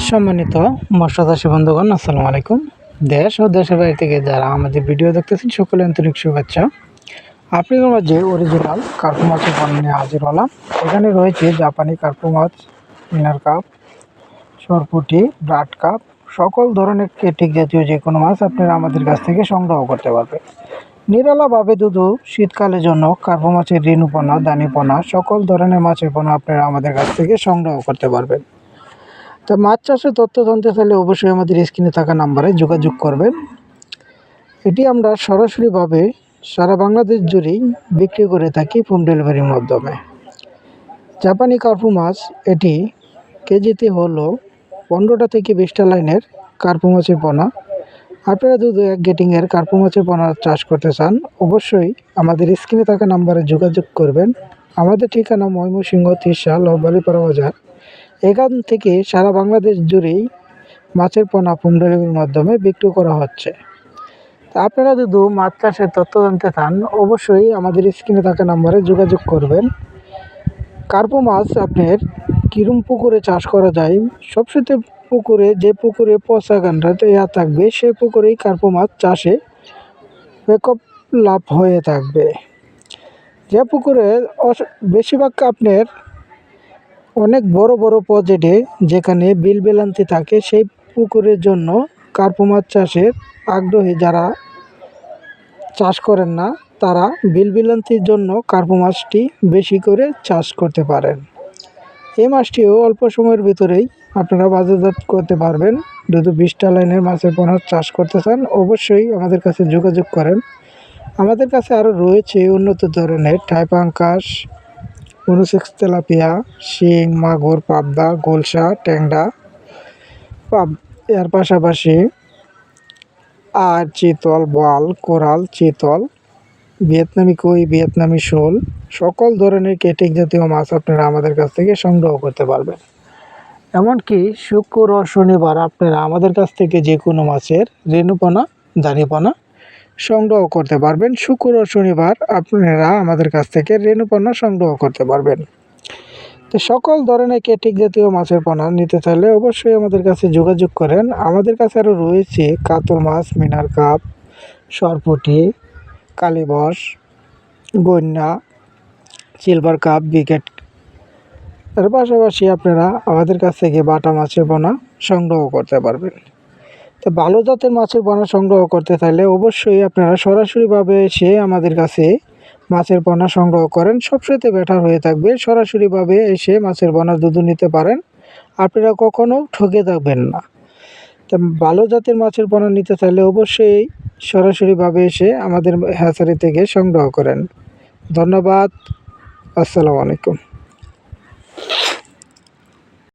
সম্মানিত মৎস্যচাষী বন্ধুগণ, আসসালামু আলাইকুম। দেশ ও দেশের বাইরে থেকে যারা আমাদের ভিডিও দেখতেছেন, সকলে আন্তরিক শুভেচ্ছা। আপনাদের মাঝে অরিজিনাল কার্পু মাছের পণ্য নিয়ে হাজির হলাম। এখানে রয়েছে জাপানি কার্পু মাছ, মিনার কাপ, সরপুটি ব্রাড কাপ, সকল ধরনের কেটিক জাতীয় যে কোনো মাছ আপনারা আমাদের কাছ থেকে সংগ্রহ করতে পারবেন। নিরালাভাবে দুধু শীতকালের জন্য কার্পু মাছের ঋণ ঋণুপনা দানিপনা সকল ধরনের মাছের পোনা আপনারা আমাদের কাছ থেকে সংগ্রহ করতে পারবেন। তা মাছ চাষের তথ্য জানতে চাইলে অবশ্যই আমাদের স্ক্রিনে থাকা নাম্বারে যোগাযোগ করবেন। এটি আমরা সরাসরিভাবে সারা বাংলাদেশ জুড়েই বিক্রি করে থাকি হোম ডেলিভারির মাধ্যমে। জাপানি কার্পু মাছ, এটি কেজিতে হলো পনেরোটা থেকে বিশটা লাইনের কার্পু মাছের পোনা। আপনারা যদি এক গেটিংয়ের কার্পু মাছের পোনা চাষ করতে চান, অবশ্যই আমাদের স্ক্রিনে থাকা নাম্বারে যোগাযোগ করবেন। আমাদের ঠিকানা ময়মনসিংহ তিরশা লবালিপাড়া বাজার। এখান থেকে সারা বাংলাদেশ জুড়েই মাছের পোনা হোম ডেলিভারির মাধ্যমে বিক্রি করা হচ্ছে। আপনারা যদি মাছ চাষের তথ্য জানতে চান, অবশ্যই আমাদের স্ক্রিনে থাকা নাম্বারে যোগাযোগ করবেন। কার্পো মাছ আপনার কিরম পুকুরে চাষ করা যায় সবসাথে পুকুরে যে পুকুরে পচা গান্ডাতে ইয়া থাকবে, সে পুকুরেই কার্পো মাছ চাষে ব্যাকআপ লাভ হয়ে থাকবে। যে পুকুরে বেশিরভাগ আপনার অনেক বড় বড় প্রজেক্টে যেখানে বিল বেলান্তি থাকে, সেই পুকুরের জন্য কার্পো মাছ চাষের আগ্রহী যারা চাষ করেন না, তারা বিল বিলান্তির জন্য কার্পো মাছটি বেশি করে চাষ করতে পারেন। এই মাছটিও অল্প সময়ের ভিতরেই আপনারা বাজারজাত করতে পারবেন। যদি বিশটা লাইনের মাছের পোনা চাষ করতে চান, অবশ্যই আমাদের কাছে যোগাযোগ করেন। আমাদের কাছে আরও রয়েছে উন্নত ধরনের টাইপাঙ্কাশ মনোসেক্স তেলাপিয়া, শিং, মাগুর, পাবদা, গোলসা, ট্যাংরা পাব এর পাশাপাশি আর চিতল বল কোরাল, চিতল, ভিয়েতনামি কই, ভিয়েতনামি শোল, সকল ধরনের কেটিক জাতীয় মাছ আপনারা আমাদের কাছ থেকে সংগ্রহ করতে পারবেন। এমনকি শুক্র ও শনিবার আপনারা আমাদের কাছ থেকে যে কোনো মাছের রেণুপনা, দানিপনা সংগ্রহ করতে পারবেন। শুক্র ও শনিবার আপনারা আমাদের কাছ থেকে রেণুপনা সংগ্রহ করতে পারবেন। তো সকল ধরনের কেটিক জাতীয় মাছের পোনা নিতে চাইলে অবশ্যই আমাদের কাছে যোগাযোগ করেন। আমাদের কাছে আরও রয়েছে কাতল মাছ, মিনার কাপ, সরপুটি কালীবস গন্যা সিলভার কাপ, বিকেট। এর পাশাপাশি আপনারা আমাদের কাছ থেকে বাটা মাছের পোনা সংগ্রহ করতে পারবেন। তো ভালো জাতের মাছের পোনা সংগ্রহ করতে চাইলে অবশ্যই আপনারা সরাসরিভাবে এসে আমাদের কাছে মাছের পোনা সংগ্রহ করেন। সবসাথে বেটার হয়ে থাকবে সরাসরিভাবে এসে মাছের পোনা দুধ নিতে পারেন। আপনারা কখনো ঠকে থাকবেন না। তা ভালো জাতের মাছের পোনা নিতে চাইলে অবশ্যই সরাসরিভাবে এসে আমাদের হ্যাচারি থেকে সংগ্রহ করেন। ধন্যবাদ। আসসালামু আলাইকুম।